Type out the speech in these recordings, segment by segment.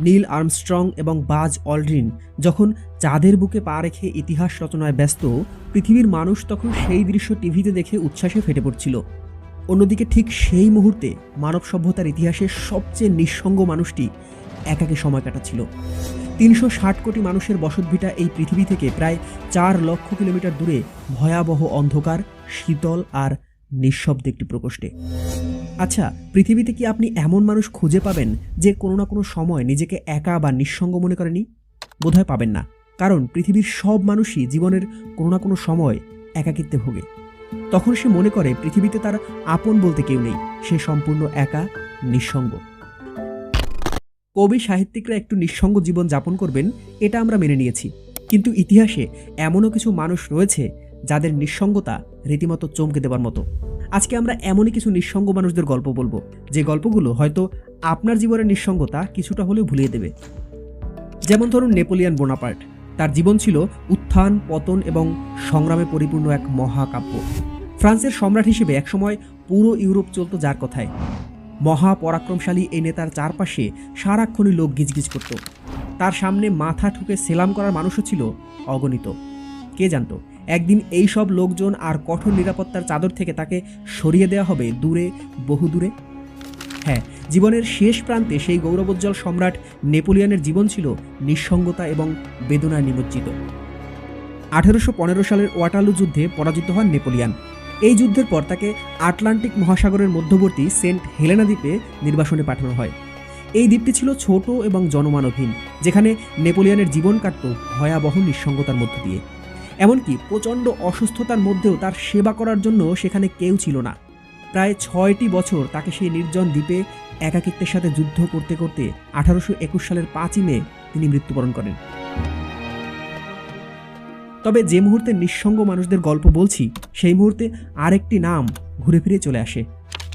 Neil Armstrong এবং Buzz Aldrin যখন চাঁদের বুকে পা রেখে ইতিহাস রচনায় ব্যস্ত, পৃথিবীর মানুষ তখন সেই দৃশ্য টিভিতে দেখে উচ্ছ্বাসে ফেটে পড়ছিল। অন্যদিকে ঠিক সেই মুহূর্তে মানব সভ্যতার ইতিহাসের সবচেয়ে নিঃসঙ্গ মানুষটি একাকে সময় কাটাচ্ছিল। তিনশো ষাট কোটি মানুষের বসতভিটা এই পৃথিবী থেকে প্রায় চার লক্ষ কিলোমিটার দূরে ভয়াবহ অন্ধকার, শীতল আর নিঃশব্দ একটি প্রকোষ্ঠে। আচ্ছা পৃথিবীতে কি আপনি এমন মানুষ খুঁজে পাবেন যে কোনো না কোনো সময় নিজেকে একা বা নিঃসঙ্গ মনে করেনি? বোধহয় পাবেন না, কারণ পৃথিবীর সব মানুষই জীবনের কোনো না কোনো সময় একাকিত্বে ভোগে। তখন সে মনে করে পৃথিবীতে তার আপন বলতে কেউ নেই, সে সম্পূর্ণ একা, নিঃসঙ্গ। কবি সাহিত্যিকরা একটু নিঃসঙ্গ জীবন যাপন করবেন, এটা আমরা মেনে নিয়েছি। কিন্তু ইতিহাসে এমনও কিছু মানুষ রয়েছে যাদের নিঃসঙ্গতা রীতিমতো চমকে দেবার মতো। আজকে আমরা এমনই কিছু নিঃসঙ্গ মানুষদের গল্প বলব। যে গল্পগুলো হয়তো আপনার জীবনের নিঃসঙ্গতা কিছুটা হলেও ভুলিয়ে দেবে। যেমন ধরুন নেপোলিয়ান বোনাপার্ট। তার জীবন ছিল উত্থান, পতন এবং সংগ্রামে পরিপূর্ণ এক মহাকাব্য। ফ্রান্সের সম্রাট হিসেবে একসময় পুরো ইউরোপ চলত যার কথায়। মহা পরাক্রমশালী এই নেতার চারপাশে সারাক্ষণই লোক গিজগিজ করত। তার সামনে মাথা ঠুকে সেলাম করার মানুষও ছিল অগণিত। কে জানতো? একদিন এই সব লোকজন আর কঠোর নিরাপত্তার চাদর থেকে তাকে সরিয়ে দেওয়া হবে দূরে বহু দূরে হ্যাঁ জীবনের শেষ প্রান্তে সেই গৌরবোজ্জ্বল সম্রাট নেপোলিয়নের জীবন ছিল নিঃসঙ্গতা এবং বেদনায় নিমজ্জিত। আঠেরোশো পনেরো সালের ওয়াটালু যুদ্ধে পরাজিত হন নেপোলিয়ান। এই যুদ্ধের পর তাকে আটলান্টিক মহাসাগরের মধ্যবর্তী সেন্ট হেলেনা দ্বীপে নির্বাসনে পাঠানো হয়। এই দ্বীপটি ছিল ছোট এবং জনমানবহীন, যেখানে নেপোলিয়নের জীবন কাটত ভয়াবহ নিঃসঙ্গতার মধ্য দিয়ে। এমনকি প্রচণ্ড অসুস্থতার মধ্যেও তার সেবা করার জন্য সেখানে কেউ ছিল না। প্রায় ছয়টি বছর তাকে সেই নির্জন দ্বীপে একাকিত্বের সাথে যুদ্ধ করতে করতে আঠারোশো একুশ সালের পাঁচই মে তিনি মৃত্যুবরণ করেন। তবে যে মুহূর্তে নিঃসঙ্গ মানুষদের গল্প বলছি, সেই মুহূর্তে আরেকটি নাম ঘুরে ফিরে চলে আসে,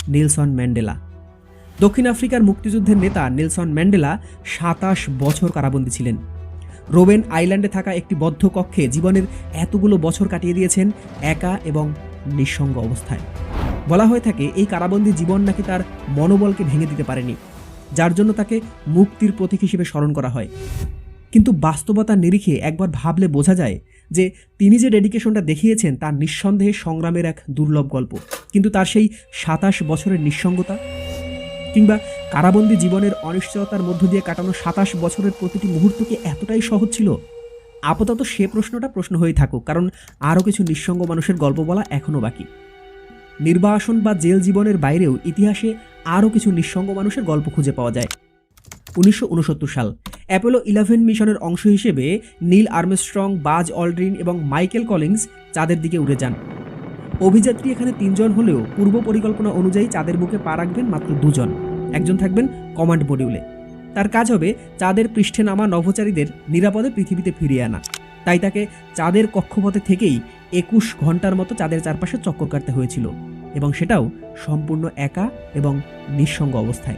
নেলসন ম্যান্ডেলা। দক্ষিণ আফ্রিকার মুক্তিযুদ্ধের নেতা নেলসন ম্যান্ডেলা সাতাশ বছর কারাবন্দী ছিলেন। রোবেন আইল্যান্ডে থাকা একটি বদ্ধ কক্ষে জীবনের এতগুলো বছর কাটিয়ে দিয়েছেন একা এবং নিঃসঙ্গ অবস্থায়। বলা হয়ে থাকে, এই কারাবন্দী জীবন নাকি তার মনোবলকে ভেঙে দিতে পারেনি, যার জন্য তাকে মুক্তির প্রতীক হিসেবে স্মরণ করা হয়। কিন্তু বাস্তবতার নিরিখে একবার ভাবলে বোঝা যায় যে তিনি যে ডেডিকেশনটা দেখিয়েছেন তার নিঃসন্দেহে সংগ্রামের এক দুর্লভ গল্প। কিন্তু তার সেই সাতাশ বছরের নিঃসঙ্গতা কিংবা কারাবন্দী জীবনের অনিশ্চয়তার মধ্য দিয়ে কাটানো সাতাশ বছরের প্রতিটি মুহূর্তকে এতটাই সহজ ছিল? আপাতত সে প্রশ্নটা প্রশ্ন হয়ে থাকুক, কারণ আরও কিছু নিঃসঙ্গ মানুষের গল্প বলা এখনও বাকি। নির্বাসন বা জেল জীবনের বাইরেও ইতিহাসে আরও কিছু নিঃসঙ্গ মানুষের গল্প খুঁজে পাওয়া যায়। উনিশশো উনসত্তর সাল, অ্যাপোলো ইলেভেন মিশনের অংশ হিসেবে নীল আর্মস্ট্রং, বাজ অলড্রিন এবং মাইকেল কলিংস চাঁদের দিকে উড়ে যান। অভিযাত্রী এখানে তিনজন হলেও পূর্ব পরিকল্পনা অনুযায়ী চাঁদের বুকে পা রাখবেন মাত্র দুজন। একজন থাকবেন কমান্ড মডিউলে। তার কাজ হবে চাঁদের পৃষ্ঠে নামা নভোচারীদের নিরাপদে পৃথিবীতে ফিরিয়ে আনা। তাই তাকে চাঁদের কক্ষপথে থেকেই একুশ ঘণ্টার মতো চাঁদের চারপাশে চক্কর কাটতে হয়েছিল এবং সেটাও সম্পূর্ণ একা এবং নিঃসঙ্গ অবস্থায়।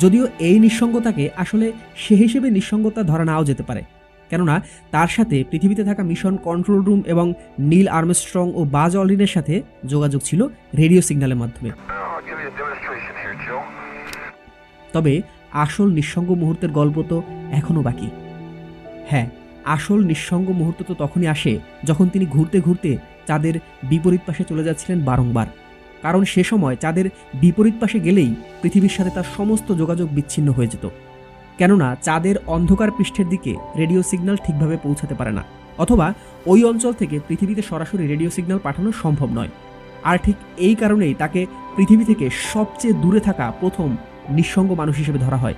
যদিও এই নিঃসঙ্গতাকে আসলে সে হিসেবে নিঃসঙ্গতা ধরা নাও যেতে পারে। কেননা তার সাথে পৃথিবীতে থাকা মিশন কন্ট্রোল রুম এবং নীল আর্মস্ট্রং ও বাজ অলরিনের সাথে যোগাযোগ ছিল রেডিও সিগন্যালের মাধ্যমে. তবে আসল নিঃসঙ্গ মুহূর্তের গল্প তো এখনও বাকি। হ্যাঁ আসল নিঃসঙ্গ মুহূর্ত তো তখনই আসে যখন তিনি ঘুরতে ঘুরতে চাঁদের বিপরীত পাশে চলে যাচ্ছিলেন বারংবার। কারণ সে সময় চাঁদের বিপরীত পাশে গেলেই পৃথিবীর সাথে তার সমস্ত যোগাযোগ বিচ্ছিন্ন হয়ে যেত। কেননা চাঁদের অন্ধকার পৃষ্ঠের দিকে রেডিও সিগন্যাল ঠিকভাবে পৌঁছাতে পারে না, অথবা ওই অঞ্চল থেকে পৃথিবীতে সরাসরি রেডিও সিগন্যাল পাঠানো সম্ভব নয়। আর ঠিক এই কারণেই তাকে পৃথিবী থেকে সবচেয়ে দূরে থাকা প্রথম নিঃসঙ্গ মানুষ হিসেবে ধরা হয়।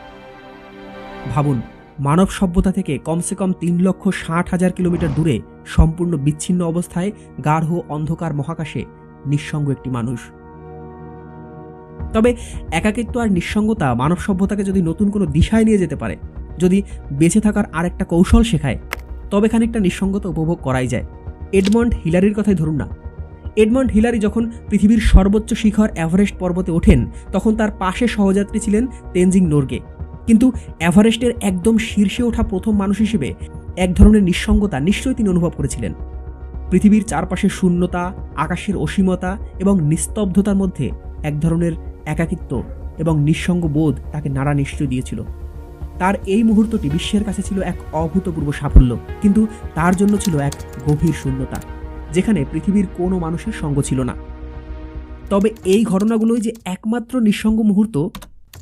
ভাবুন, মানব সভ্যতা থেকে কমসে কম তিন লক্ষ ষাট হাজার কিলোমিটার দূরে সম্পূর্ণ বিচ্ছিন্ন অবস্থায় গাঢ় অন্ধকার মহাকাশে নিঃসঙ্গ একটি মানুষ। তবে একাকিত্ব আর নিঃসঙ্গতা, মানব সভ্যতাকে যদি নতুন কোনো দিশায় নিয়ে যেতে পারে, যদি বেঁচে থাকার আর একটা কৌশল শেখায়, তবে খানিকটা নিঃসঙ্গতা উপভোগ করাই যায়। এডমন্ড হিলারির কথাই ধরুন না। এডমন্ড হিলারি যখন পৃথিবীর সর্বোচ্চ শিখর এভারেস্ট পর্বতে ওঠেন, তখন তার পাশে সহযাত্রী ছিলেন তেনজিং নোরগে। কিন্তু এভারেস্টের একদম শীর্ষে ওঠা প্রথম মানুষ হিসেবে এক ধরনের নিঃসঙ্গতা নিশ্চয়ই তিনি অনুভব করেছিলেন। পৃথিবীর চারপাশে শূন্যতা, আকাশের অসীমতা এবং নিস্তব্ধতার মধ্যে এক ধরনের একাকিত্ব এবং নিঃসঙ্গ বোধ তাকে নাড়া নিশ্চয় দিয়েছিল। তার এই মুহূর্তটি বিশ্বের কাছে ছিল এক অভূতপূর্ব সাফল্য, কিন্তু তার জন্য ছিল এক গভীর শূন্যতা, যেখানে পৃথিবীর কোনো মানুষের সঙ্গ ছিল না। তবে এই ঘটনাগুলোই যে একমাত্র নিঃসঙ্গ মুহূর্ত,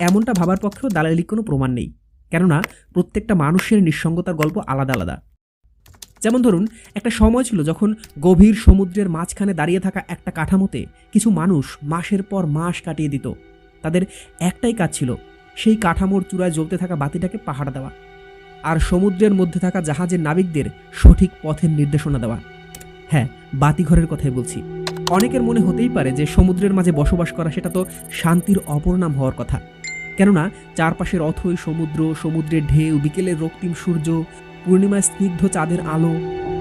এমনটা ভাবার পক্ষেও দালালিক কোনো প্রমাণ নেই, কেননা প্রত্যেকটা মানুষের নিঃসঙ্গতার গল্প আলাদা আলাদা। যেমন ধরুন, একটা সময় ছিল যখন গভীর সমুদ্রের মাঝখানে দাঁড়িয়ে থাকা একটা কাঠামোতে কিছু মানুষ মাসের পর মাস কাটিয়ে দিত। তাদের একটাই কাজ ছিল, সেই কাঠামোর চূড়ায় জ্বলতে থাকা বাতিটাকে পাহাড় দেওয়া আর সমুদ্রের মধ্যে থাকা জাহাজের নাবিকদের সঠিক পথের নির্দেশনা দেওয়া। হ্যাঁ বাতিঘরের কথাই বলছি। অনেকের মনে হতেই পারে যে সমুদ্রের মাঝে বসবাস করা সেটা তো শান্তির অপর নাম হওয়ার কথা। কেননা, চারপাশের অথই সমুদ্র, সমুদ্রের ঢেউ, বিকেলের রক্তিম সূর্য পূর্ণিমায় স্নিগ্ধ চাঁদের আলো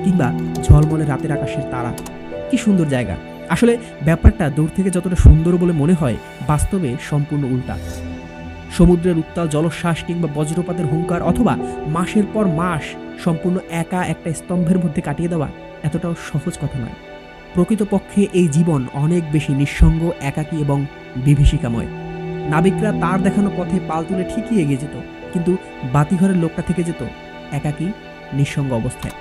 কিংবা ঝলমলে রাতের আকাশের তারা। কি সুন্দর জায়গা। আসলে ব্যাপারটা দূর থেকে যতটা সুন্দর বলে মনে হয়, বাস্তবে সম্পূর্ণ উল্টা। সমুদ্রের উত্তাল জলশ্বাস কিংবা বজ্রপাতের হুঙ্কার অথবা মাসের পর মাস সম্পূর্ণ একা একটা স্তম্ভের মধ্যে কাটিয়ে দেওয়া এতটাও সহজ কথা নয়। প্রকৃতপক্ষে এই জীবন অনেক বেশি নিঃসঙ্গ, একাকী এবং বিভীষিকাময়। নাবিকরা তার দেখানো পথে পাল তুলে ঠিকই এগিয়ে যেত, কিন্তু বাতিঘরের লোকটা থেকে যেত একাকী, নিঃসঙ্গ অবস্থায়।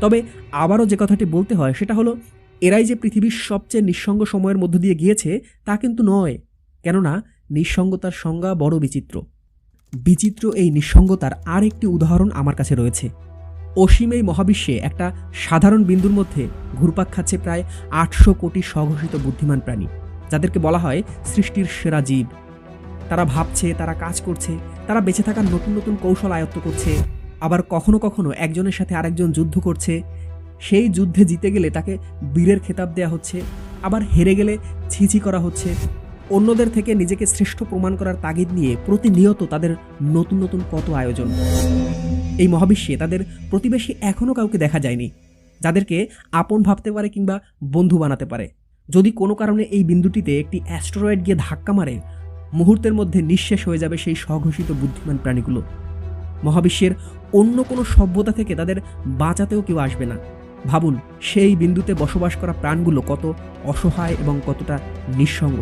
তবে আবারও যে কথাটি বলতে হয়, সেটা হলো, এরাই যে পৃথিবীর সবচেয়ে নিঃসঙ্গ সময়ের মধ্য দিয়ে গিয়েছে, তা কিন্তু নয়। কেননা, নিঃসঙ্গতার সংজ্ঞা বড় বিচিত্র। বিচিত্র এই নিঃসঙ্গতার আর একটি উদাহরণ আমার কাছে রয়েছে। অসীম এই মহাবিশ্বে একটা সাধারণ বিন্দুর মধ্যে ঘুরপাক খাচ্ছে প্রায় আটশো কোটি স্বঘোষিত বুদ্ধিমান প্রাণী, যাদেরকে বলা হয় সৃষ্টির সেরা জীব। তারা ভাবছে, তারা কাজ করছে, তারা বেঁচে থাকার নতুন নতুন কৌশল আয়ত্ত করছে। আবার কখনো কখনো একজনের সাথে আরেকজন যুদ্ধ করছে। সেই যুদ্ধে জিতে গেলে তাকে বীরের খেতাব দেওয়া হচ্ছে। আবার হেরে গেলে ছিছি করা হচ্ছে। অন্যদের থেকে নিজেকে শ্রেষ্ঠ প্রমাণ করার তাগিদ নিয়ে প্রতিনিয়ত তাদের নতুন নতুন কত আয়োজন। এই মহাবিশ্বে তাদের প্রতিবেশী এখনও কাউকে দেখা যায়নি, যাদেরকে আপন ভাবতে পারে কিংবা বন্ধু বানাতে পারে। যদি কোনো কারণে এই বিন্দুটিতে একটি অ্যাস্টেরয়েড গিয়ে ধাক্কা মারে মুহূর্তের মধ্যে নিঃশেষ হয়ে যাবে সেই স্বঘোষিত বুদ্ধিমান প্রাণীগুলো। মহাবিশ্বের অন্য কোনো সভ্যতা থেকে তাদের বাঁচাতেও কেউ আসবে না। ভাবুন, সেই বিন্দুতে বসবাস করা প্রাণগুলো কত অসহায় এবং কতটা নিঃসঙ্গ।